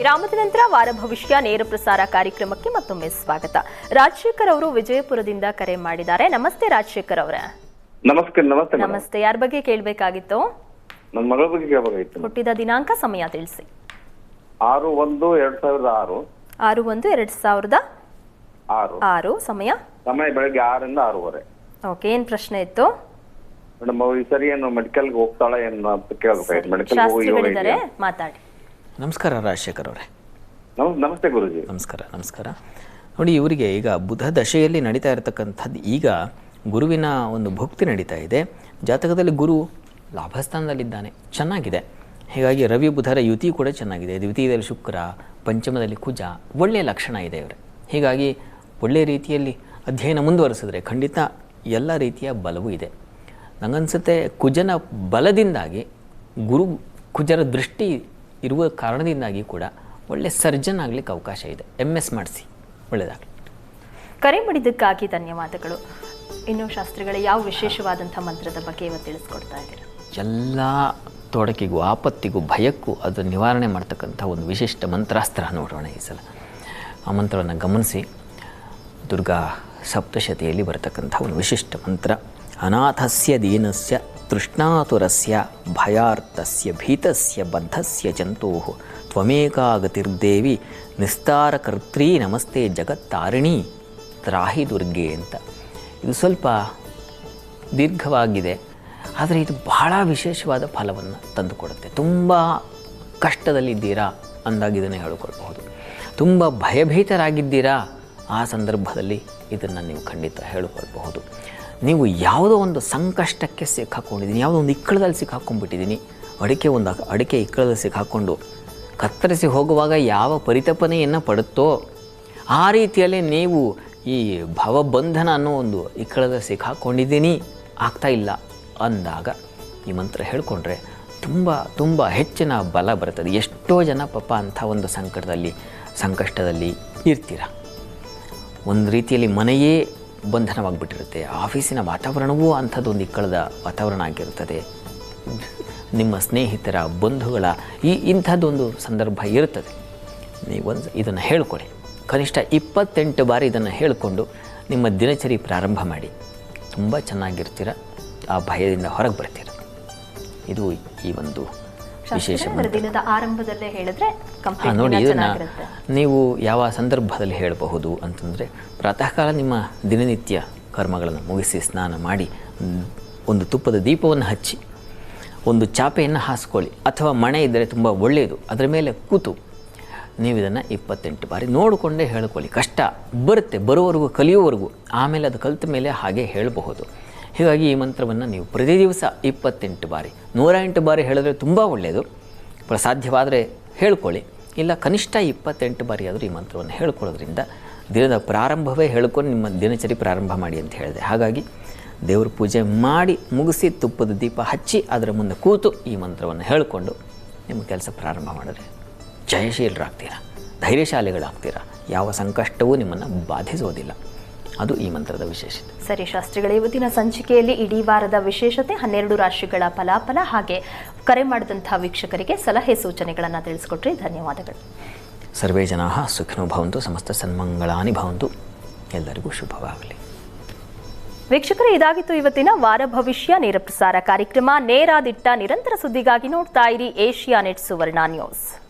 ವಿರಾಮದ ನಂತರ ವಾರ ಭವಿಷ್ಯ ನೇರ ಪ್ರಸಾರ ಕಾರ್ಯಕ್ರಮಕ್ಕೆ ಮತ್ತೊಮ್ಮೆ ಸ್ವಾಗತ. ರಾಜಶೇಖರ್ ಅವರು ವಿಜಯಪುರದಿಂದ ಕರೆ ಮಾಡಿದ್ದಾರೆ. ನಮಸ್ತೆ ರಾಜಶೇಖರ್ ಅವರೇ. ನಮಸ್ತೆ ನಮಸ್ತೆ ನಮಸ್ತೆ. ಯಾರ ಬಗ್ಗೆ ಕೇಳಬೇಕಾಗಿತ್ತು? ನನ್ನ ಮಗಳ ಬಗ್ಗೆ ಕೇಳಬೇಕಾಗಿತ್ತು ಹುಟ್ಟಿದ ದಿನಾಂಕ ಸಮಯ ತಿಳಿಸಿ. ಆರು ಒಂದು ಎರಡ್ ಸಾವಿರದ ಆರು. ಆರು ಒಂದು ಎರಡ್ ಸಾವಿರದ ಆರು. ಆರು. ಸಮಯ? ಸಮಯ ಬೆಳಗ್ಗೆ ಆರರಿಂದ ಆರೂವರೆ. ಓಕೆ ಏನ್ ಪ್ರಶ್ನೆ ಇತ್ತು? ಮೇಡಮ್ ಈ ಸರಿ ಏನು ಮೆಡಿಕಲ್ಗೆ ಹೋಗ್ತಾಳೆ ಏನು ಅಂತ ಕೇಳಬೇಕಾಗಿತ್ತು. ಮೆಡಿಕಲ್ ಮಾತಾಡಿ. ನಮಸ್ಕಾರ ರಾಜಶೇಖರ್ ಅವರೇ. ನಮಸ್ತೆ ಗುರುಜಿ. ನಮಸ್ಕಾರ ನಮಸ್ಕಾರ. ನೋಡಿ ಇವರಿಗೆ ಈಗ ಬುಧ ದಶೆಯಲ್ಲಿ ನಡೀತಾ ಇರತಕ್ಕಂಥದ್ದು ಈಗ ಗುರುವಿನ ಒಂದು ಭುಕ್ತಿ ನಡೀತಾ ಇದೆ. ಜಾತಕದಲ್ಲಿ ಗುರು ಲಾಭಸ್ಥಾನದಲ್ಲಿದ್ದಾನೆ. ಚೆನ್ನಾಗಿದೆ. ಹೀಗಾಗಿ ರವಿ ಬುಧರ ಯುತಿ ಕೂಡ ಚೆನ್ನಾಗಿದೆ. ದ್ವಿತೀಯದಲ್ಲಿ ಶುಕ್ರ ಪಂಚಮದಲ್ಲಿ ಕುಜ ಒಳ್ಳೆಯ ಲಕ್ಷಣ ಇದೆ ಇವರು. ಹೀಗಾಗಿ ಒಳ್ಳೆಯ ರೀತಿಯಲ್ಲಿ ಅಧ್ಯಯನ ಮುಂದುವರೆಸಿದ್ರೆ ಖಂಡಿತ ಎಲ್ಲ ರೀತಿಯ ಬಲವೂ ಇದೆ. ನನಗನ್ಸುತ್ತೆ ಕುಜನ ಬಲದಿಂದಾಗಿ ಗುರು ಕುಜರ ದೃಷ್ಟಿ ಇರುವ ಕಾರಣದಿಂದಾಗಿ ಕೂಡ ಒಳ್ಳೆ ಸರ್ಜನ್ ಆಗಲಿಕ್ಕೆ ಅವಕಾಶ ಇದೆ. ಎಂ ಎಸ್ ಮಾಡಿಸಿ. ಒಳ್ಳೆಯದಾಗಲಿ ಕರೆ ಮಾಡಿದ್ದಕ್ಕಾಗಿ ಧನ್ಯವಾದಗಳು. ಇನ್ನು ಶಾಸ್ತ್ರಿಗಳ ಯಾವ ವಿಶೇಷವಾದಂಥ ಮಂತ್ರದ ಬಗ್ಗೆ ಇವತ್ತು ತಿಳಿಸ್ಕೊಡ್ತಾ ಇದ್ದೀರಾ? ಎಲ್ಲ ತೊಡಕಿಗೂ ಆಪತ್ತಿಗೂ ಭಯಕ್ಕೂ ಅದು ನಿವಾರಣೆ ಮಾಡ್ತಕ್ಕಂಥ ಒಂದು ವಿಶಿಷ್ಟ ಮಂತ್ರಾಸ್ತ್ರ ನೋಡೋಣ ಈ ಸಲ. ಆ ಮಂತ್ರವನ್ನು ಗಮನಿಸಿ. ದುರ್ಗಾ ಸಪ್ತಶತಿಯಲ್ಲಿ ಬರತಕ್ಕಂಥ ಒಂದು ವಿಶಿಷ್ಟ ಮಂತ್ರ. ಅನಾಥಸ್ಯ ದೀನಸ್ಯ ತೃಷ್ಣಾತುರಸ್ಯ ಭಯಾರ್ಥಸ್ಯ ಭೀತಸ್ಯ ಬದ್ಧಸ್ಯ ಜಂತೋ ತ್ವಮೇಕಾಗತಿರ್ದೇವಿ ನಿಸ್ತಾರಕರ್ತೃ ನಮಸ್ತೆ ಜಗತ್ತಾರಿಣಿ ತ್ರಾಹಿ ದುರ್ಗೆ ಅಂತ. ಇದು ಸ್ವಲ್ಪ ದೀರ್ಘವಾಗಿದೆ, ಆದರೆ ಇದು ಬಹಳ ವಿಶೇಷವಾದ ಫಲವನ್ನು ತಂದುಕೊಡುತ್ತೆ. ತುಂಬ ಕಷ್ಟದಲ್ಲಿದ್ದೀರಾ ಅಂದಾಗ ಇದನ್ನು ಹೇಳಿಕೊಳ್ಬಹುದು. ತುಂಬ ಭಯಭೀತರಾಗಿದ್ದೀರಾ ಆ ಸಂದರ್ಭದಲ್ಲಿ ಇದನ್ನು ನೀವು ಖಂಡಿತ ಹೇಳಿಕೊಳ್ಬಹುದು. ನೀವು ಯಾವುದೋ ಒಂದು ಸಂಕಷ್ಟಕ್ಕೆ ಸಿಕ್ಕಾಕೊಂಡಿದ್ದೀನಿ, ಯಾವುದೋ ಒಂದು ಇಕ್ಕಳದಲ್ಲಿ ಸಿಕ್ಕಾಕೊಂಡ್ಬಿಟ್ಟಿದ್ದೀನಿ. ಅಡಿಕೆ ಒಂದು ಅಡಿಕೆ ಇಕ್ಕಳದಲ್ಲಿ ಸಿಕ್ಕಾಕೊಂಡು ಕತ್ತರಿಸಿ ಹೋಗುವಾಗ ಯಾವ ಪರಿತಪನೆಯನ್ನು ಪಡುತ್ತೋ, ಆ ರೀತಿಯಲ್ಲಿ ನೀವು ಈ ಭವಬಂಧನ ಅನ್ನೋ ಒಂದು ಇಕ್ಕಳದ ಸಿಕ್ಕಾಕೊಂಡಿದ್ದೀನಿ, ಆಗ್ತಾ ಇಲ್ಲ ಅಂದಾಗ ಈ ಮಂತ್ರ ಹೇಳಿಕೊಂಡ್ರೆ ತುಂಬ ತುಂಬ ಹೆಚ್ಚಿನ ಬಲ ಬರ್ತದೆ ಎಷ್ಟೋ ಜನ ಪಾಪ ಅಂಥ ಒಂದು ಸಂಕಟದಲ್ಲಿ, ಸಂಕಷ್ಟದಲ್ಲಿ ಇರ್ತೀರ? ಒಂದು ರೀತಿಯಲ್ಲಿ ಮನೆಯೇ ಬಂಧನವಾಗಿಬಿಟ್ಟಿರುತ್ತೆ. ಆಫೀಸಿನ ವಾತಾವರಣವೂ ಅಂಥದ್ದೊಂದು ಇಕ್ಕಳದ ವಾತಾವರಣ ಆಗಿರುತ್ತದೆ. ನಿಮ್ಮ ಸ್ನೇಹಿತರ ಬಂಧುಗಳ ಈ ಇಂಥದ್ದೊಂದು ಸಂದರ್ಭ ಇರುತ್ತದೆ. ನೀವೊಂದು ಇದನ್ನು ಹೇಳ್ಕೊಳ್ಳಿ ಕನಿಷ್ಠ ಇಪ್ಪತ್ತೆಂಟು ಬಾರಿ ಇದನ್ನು ಹೇಳಿಕೊಂಡು ನಿಮ್ಮ ದಿನಚರಿ ಪ್ರಾರಂಭ ಮಾಡಿ. ತುಂಬ ಚೆನ್ನಾಗಿರ್ತೀರ. ಆ ಭಯದಿಂದ ಹೊರಗೆ ಬರ್ತೀರ. ಇದು ಈ ಒಂದು ದಿನದ ಆರಂಭದಲ್ಲೇ ಹೇಳಿದ್ರೆ ನೋಡಿ ಇದನ್ನು ನೀವು ಯಾವ ಸಂದರ್ಭದಲ್ಲಿ ಹೇಳಬಹುದು ಅಂತಂದರೆ ಪ್ರಾತಃ ಕಾಲ ನಿಮ್ಮ ದಿನನಿತ್ಯ ಕರ್ಮಗಳನ್ನು ಮುಗಿಸಿ ಸ್ನಾನ ಮಾಡಿ ಒಂದು ತುಪ್ಪದ ದೀಪವನ್ನು ಹಚ್ಚಿ ಒಂದು ಚಾಪೆಯನ್ನು ಹಾಸ್ಕೊಳ್ಳಿ ಅಥವಾ ಮಣೆ ಇದ್ದರೆ ತುಂಬ ಒಳ್ಳೆಯದು ಅದರ ಮೇಲೆ ಕೂತು ನೀವು ಇದನ್ನು ಇಪ್ಪತ್ತೆಂಟು ಬಾರಿ ನೋಡಿಕೊಂಡೇ ಹೇಳ್ಕೊಳ್ಳಿ. ಕಷ್ಟ ಬರುತ್ತೆ ಬರುವವರೆಗೂ ಕಲಿಯುವವರೆಗೂ ಆಮೇಲೆ ಅದು ಕಲಿತ ಮೇಲೆ ಹಾಗೆ ಹೇಳಬಹುದು. ಹೀಗಾಗಿ ಈ ಮಂತ್ರವನ್ನು ನೀವು ಪ್ರತಿ ದಿವಸ ಇಪ್ಪತ್ತೆಂಟು ಬಾರಿ ನೂರ ಎಂಟು ಬಾರಿ ಹೇಳಿದ್ರೆ ತುಂಬ ಒಳ್ಳೆಯದು. ಸಾಧ್ಯವಾದರೆ ಹೇಳ್ಕೊಳ್ಳಿ. ಇಲ್ಲ, ಕನಿಷ್ಠ ಇಪ್ಪತ್ತೆಂಟು ಬಾರಿ ಆದರೂ ಈ ಮಂತ್ರವನ್ನು ಹೇಳ್ಕೊಳ್ಳೋದ್ರಿಂದ ದಿನದ ಪ್ರಾರಂಭವೇ ಹೇಳ್ಕೊಂಡು ನಿಮ್ಮ ದಿನಚರಿ ಪ್ರಾರಂಭ ಮಾಡಿ ಅಂತ ಹೇಳಿದೆ. ಹಾಗಾಗಿ ದೇವ್ರ ಪೂಜೆ ಮಾಡಿ ಮುಗಿಸಿ ತುಪ್ಪದ ದೀಪ ಹಚ್ಚಿ ಅದರ ಮುಂದೆ ಕೂತು ಈ ಮಂತ್ರವನ್ನು ಹೇಳಿಕೊಂಡು ನಿಮ್ಮ ಕೆಲಸ ಪ್ರಾರಂಭ ಮಾಡಿದ್ರೆ ಜಯಶೀಲರಾಗ್ತೀರಾ? ಧೈರ್ಯಶಾಲಿಗಳಾಗ್ತೀರಾ? ಯಾವ ಸಂಕಷ್ಟವೂ ನಿಮ್ಮನ್ನು ಬಾಧಿಸೋದಿಲ್ಲ. ಅದು ಈ ಮಂತ್ರದ ವಿಶೇಷತೆ. ಸರಿ ಶಾಸ್ತ್ರಿಗಳ ಇವತ್ತಿನ ಸಂಚಿಕೆಯಲ್ಲಿ ಇಡೀ ವಾರದ ವಿಶೇಷತೆ ಹನ್ನೆರಡು ರಾಶಿಗಳ ಫಲಾಫಲ ಹಾಗೆ ಕರೆ ಮಾಡಿದಂತಹ ವೀಕ್ಷಕರಿಗೆ ಸಲಹೆ ಸೂಚನೆಗಳನ್ನು ತಿಳಿಸ್ಕೊಟ್ರಿ. ಧನ್ಯವಾದಗಳು. ಸರ್ವೇ ಜನಾ ಸುಖಿನೋ ಭವಂತು ಸಮಸ್ತ ಸನ್ಮಂಗಳಾನಿ ಭವಂತು. ಎಲ್ಲರಿಗೂ ಶುಭವಾಗಲಿ. ವೀಕ್ಷಕರೇ ಇದಾಗಿತ್ತು ಇವತ್ತಿನ ವಾರ ಭವಿಷ್ಯ ನೇರ ಪ್ರಸಾರ ಕಾರ್ಯಕ್ರಮ. ನೇರಾದಿಟ್ಟ ನಿರಂತರ ಸುದ್ದಿಗಾಗಿ ನೋಡ್ತಾ ಇರಿ ಏಷ್ಯಾ ನೆಟ್ ಸುವರ್ಣ ನ್ಯೂಸ್.